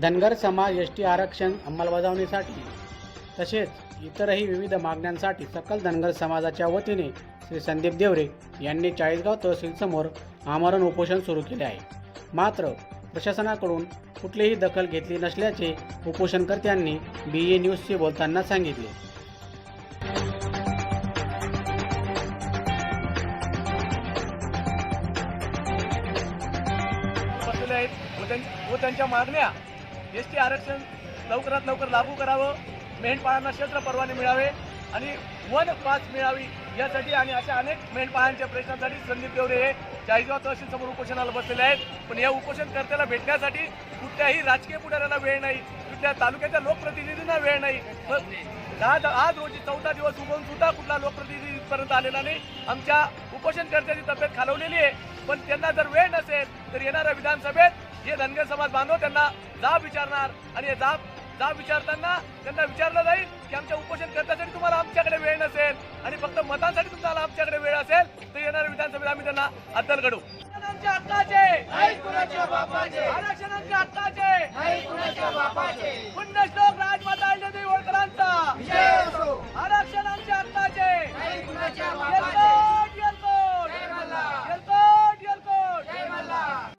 धनगर समाज S T आरक्षण अंमलबजावणीसाठी तसेच इतरही विविध मागण्यांसाठी सकल धनगर समाजाच्या वतीने श्री संदीप देवरे यांनी चाळीसगाव तहसीलसमोर आमरण उपोषण सुरू केले आहे. मात्र प्रशासनाकडून कुठलीही दखल घेतली नसल्याचे उपोषणकर्त्यांनी बी ए न्यूजशी बोलताना सांगितले. व त्यांच्या मागण्या एस टी आरक्षण लवकरात लवकर लागू करावं मेंढपाळांना क्षेत्र परवाने मिळावे आणि वन पास मिळावी यासाठी आणि अशा अनेक मेंढपाळांच्या प्रश्नांसाठी संदीप देवरे हे चाळीसगाव तहसील समोर उपोषणाला बसलेले आहेत. पण या उपोषणकर्त्याला भेटण्यासाठी कुठल्याही राजकीय पुढाऱ्याला वेळ नाही कुठल्या तालुक्याच्या लोकप्रतिनिधींना वेळ नाही. आज आज रोजी चौथा दिवस उगवून सुद्धा कुठला लोकप्रतिनिधीपर्यंत आलेला नाही. आमच्या उपोषणकर्त्याची तब्येत खालवलेली आहे. पण त्यांना जर वेळ नसेल तर येणाऱ्या विधानसभेत हे धनगर समाज बांधव त्यांना जाब विचारणार आणि हे जाब जाब विचारताना त्यांना विचारलं जाईल की आमच्या उपोषण करण्यासाठी तुम्हाला आमच्याकडे वेळ नसेल आणि फक्त मतांसाठी तुम्हाला आमच्याकडे वेळ असेल तर येणाऱ्या विधानसभेत आम्ही त्यांना अद्दल घडू आरक्षणांच्या हक्काचे! आरक्षणांच्या हक्काचे! पुन्हा